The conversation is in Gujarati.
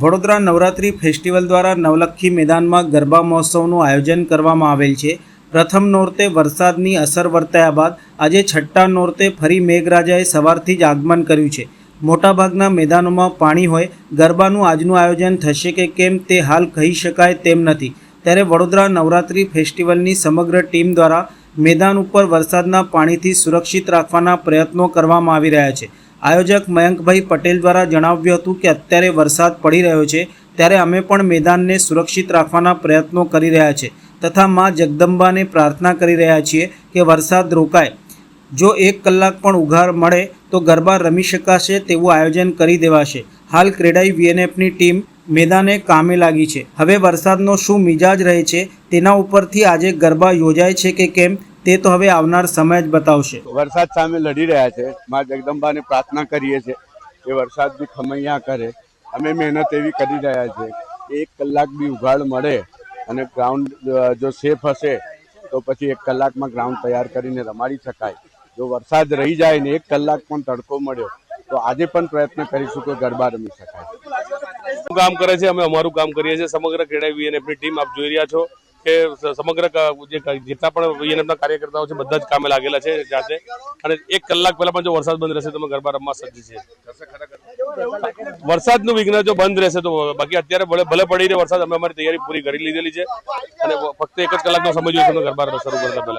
વડોદરા નવરાત્રિ ફેસ્ટિવલ દ્વારા નવલખી મેદાનમાં ગરબા મહોત્સવનું આયોજન કરવામાં આવેલ છે. પ્રથમ નોરતે વરસાદની અસર વર્તાયા બાદ આજે છઠ્ઠા નોરતે ફરી મેઘરાજાએ સવારથી જ આગમન કર્યું છે. મોટાભાગના મેદાનોમાં પાણી હોય, ગરબાનું આજનું આયોજન થશે કે કેમ તે હાલ કહી શકાય તેમ નથી. ત્યારે વડોદરા નવરાત્રિ ફેસ્ટિવલની સમગ્ર ટીમ દ્વારા મેદાન ઉપર વરસાદના પાણીથી સુરક્ષિત રાખવાના પ્રયત્નો કરવામાં આવી રહ્યા છે. આયોજક મયંકભાઈ પટેલ દ્વારા જણાવ્યું હતું કે અત્યારે વરસાદ પડી રહ્યો છે, ત્યારે અમે પણ મેદાનને સુરક્ષિત રાખવાના પ્રયત્નો કરી રહ્યા છે તથા મા જગદંબાને પ્રાર્થના કરી રહ્યા છીએ કે વરસાદ રોકાય. જો એક કલાક પણ ઉઘાર મળે તો ગરબા રમી શકાશે તેવું આયોજન કરી દેવાશે. હાલ ક્રેડાઈ વીએનએફની ટીમ મેદાને કામે લાગી છે. હવે વરસાદનો શું મિજાજ રહે છે તેના ઉપરથી આજે ગરબા યોજાય છે કે કેમ? તે તો હવે આવનાર સમય જ બતાવશે. વરસાદ સામે લડી રહ્યા છે. મા જગદંબાને પ્રાર્થના કરીએ છીએ કે વરસાદ બી ખમૈયા કરે. અમે મહેનત એવી કરી રહ્યા છે એક કલાક બી ઉઘાડ મળે અને ગ્રાઉન્ડ જો સેફ હશે તો પછી એક કલાકમાં ગ્રાઉન્ડ તૈયાર કરીને રમાડી શકાય. જો વરસાદ રહી જાય ને એક કલાક પણ તડકો મળ્યો તો આજે પણ પ્રયત્ન કરીશું કે ગરબા રમી શકાય. શું કામ કરે છે અમે અમારું કામ કરીએ છીએ. સમગ્ર ખેડા વીએનએફની ટીમ આપ જોઈ રહ્યા છો. કે સમગ્ર જેટલા પણ વીએનએફના કાર્યકર્તાઓ છે, બધા જ કામે લાગેલા છે જાતે. અને એક કલાક પહેલા પણ જો વરસાદ બંધ રહેશે, તો ગરબા રમવા સજ્જ છે વરસાદનું વિઘ્ન જો બંધ રહેશે, તો બાકી અત્યારે ભલે ભલે પડી રહે વરસાદ, અમે અમારી તૈયારી પૂરી કરી લીધેલી છે. અને ફક્ત એક જ કલાકનો સમય જોઈશે ગરબા શરૂ કરતા પહેલા.